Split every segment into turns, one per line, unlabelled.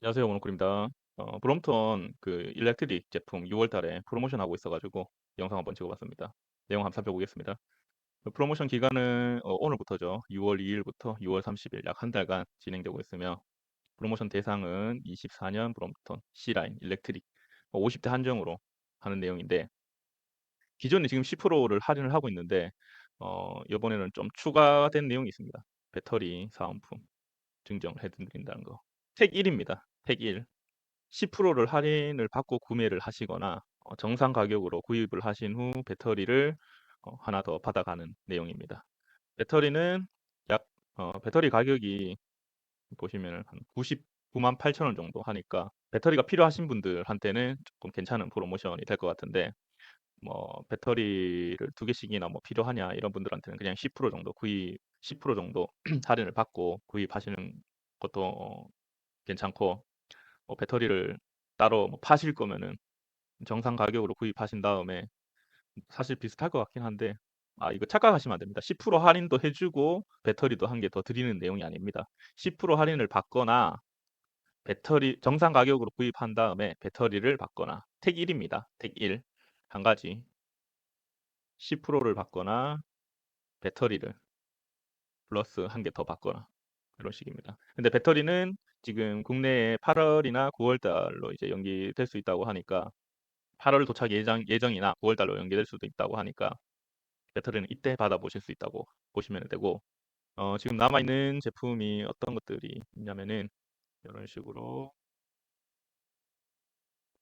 안녕하세요. 모노클입니다. 어 브롬톤 그 일렉트릭 제품 6 월 달에 프로모션 하고 있어 가지고 영상 한번 찍어 봤습니다. 내용 한번 살펴보겠습니다. 그 프로모션 기간은 어 오늘부터죠. 6 월 2 일부터 6 월 30 일 약한 달간 진행되고 있으며 프로모션 대상은 24 년 브롬톤 C라인 일렉트릭 50 대 한정으로 하는 내용인데 기존에 지금 10%를 할인을 하고 있는데 어 이번에는 좀 추가된 내용이 있습니다. 배터리 사은품 증정을 해 드린다는 거. 택 1 입니다. 택 1. 10%를 할인을 받고 구매를 하시거나 어 정상 가격으로 구입을 하신 후 배터리를 어 하나 더 받아가는 내용입니다. 배터리는 약 어 배터리 가격이 보시면은 한 990,8 8 0 0 0 원 정도 하니까 배터리가 필요하신 분들한테는 쪼끔 괜찮은 프로모션이 될 것 같은데 뭐 "배터리를 2 개씩이나 뭐 필요하냐?" 이런 분들한테는 그냥 10% 정도 구입 10% 정도 할인을 받고 구입하시는 것도 어 괜찮고 뭐 배터리를 따로 뭐 파실 거면은 정상 가격으로 구입하신 다음에 사실 비슷할 것 같긴 한데 아 이거 착각하시면 안 됩니다. 10% 할인도 해 주고 배터리도 한개더 드리는 내용이 아닙니다. 10% 할인을 받거나 배터리 정상 가격으로 구입한 다음에 배터리를 받거나 택 1 입니다. 택 1. 한 가지 10%를 받거나 배터리를 플러스 한개더 받거나 이런 식입니다. 근데 배터리는 지금 국내에 8 월이나 9 월 달로 이제 연기될 수 있다고 하니까 8 월 도착 예정 예정이나 9 월 달로 연기될 수도 있다고 하니까 배터리는 이때 받아보실 수 있다고 보시면 되고 어 지금 남아 있는 제품이 어떤 것들이 있냐면은 이런 식으로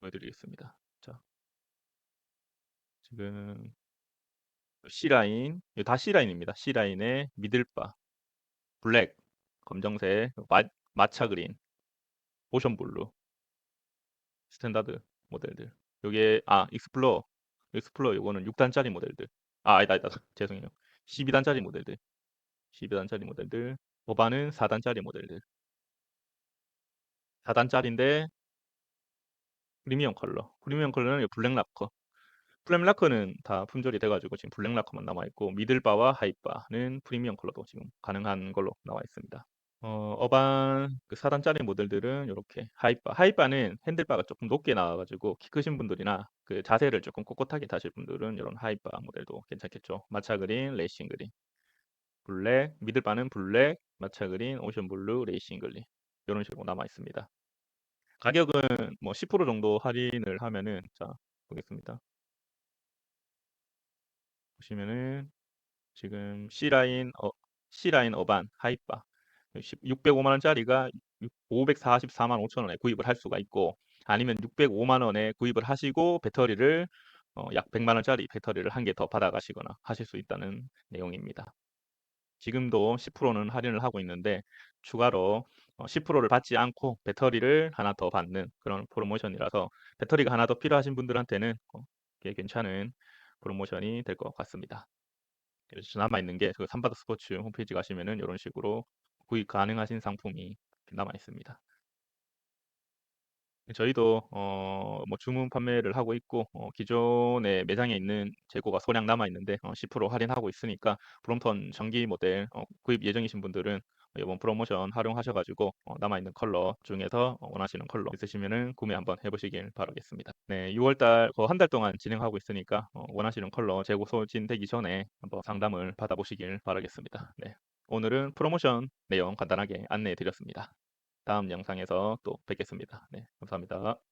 보여 드리겠습니다. 자 지금 C라인 이거 다 C라인입니다. C라인의 미들바, 블랙, 검정색, 마 마차 그린, 오션 블루, 스탠다드 모델들. 요게 아 익스플로어, 익스플로어 요거는 6 단짜리 모델들. 아 아니다, 아니다. 죄송해요. 12 단짜리 모델들. 12 단짜리 모델들. 호반은 4 단짜리 모델들. 4 단짜리인데 프리미엄 컬러. 프리미엄 컬러는 이 블랙 라커. 블랙 라커는 다 품절이 돼 가지고 지금 블랙 라커만 남아 있고 미들바와 하이바는 프리미엄 컬러도 지금 가능한 걸로 나와 있습니다. 어 어반 그4 단짜리 모델들은 요렇게 하이바. 하이바는 핸들바가 쪼끔 높게 나와 가지고 키 크신 분들이나 그 자세를 쪼끔 꼿꼿하게 타실 분들은 요런 하이바 모델도 괜찮겠죠. 마차 그린, 레이싱 그린. 블랙, 미들바는 블랙, 마차 그린, 오션 블루, 레이싱 그린. 요런 식으로 남아 있습니다. 가격은 뭐 10% 정도 할인을 하면은 자 보겠습니다. 보시면은 지금 C라인 어 C라인 어반 하이바 십 605만 원짜리가 육 544만 5천 원에 구입을 할 수가 있고 아니면 605만 원에 구입을 하시고 배터리를 어 약 100만 원짜리 배터리를 한 개 더 받아 가시거나 하실 수 있다는 내용입니다. 지금도 10%는 할인을 하고 있는데 추가로 어 10%를 받지 않고 배터리를 하나 더 받는 그런 프로모션이라서 배터리가 하나 더 필요하신 분들한테는 어꽤 괜찮은 프로모션이 될 것 같습니다. 그래서 남아 있는 게 그 삼바더 스포츠 홈페이지 가시면은 요런 식으로 구입 가능하신 상품이 남아 있습니다. 저희도 어 뭐 주문 판매를 하고 있고 어 기존에 매장에 있는 재고가 소량 남아 있는데 어 10% 할인하고 있으니까 브롬톤 전기 모델 어 구입 예정이신 분들은 요번 프로모션 활용하셔 가지고 어 남아 있는 컬러 중에서 어 원하시는 컬러 있으시면은 구매 한번 해 보시길 바라겠습니다. 네 6 월달 그한달 동안 진행하고 있으니까 어 원하시는 컬러 재고 소진되기 전에 한번 상담을 받아 보시길 바라겠습니다. 네. 오늘은 프로모션 내용 간단하게 안내해 드렸습니다. 다음 영상에서 또 뵙겠습니다. 네 감사합니다.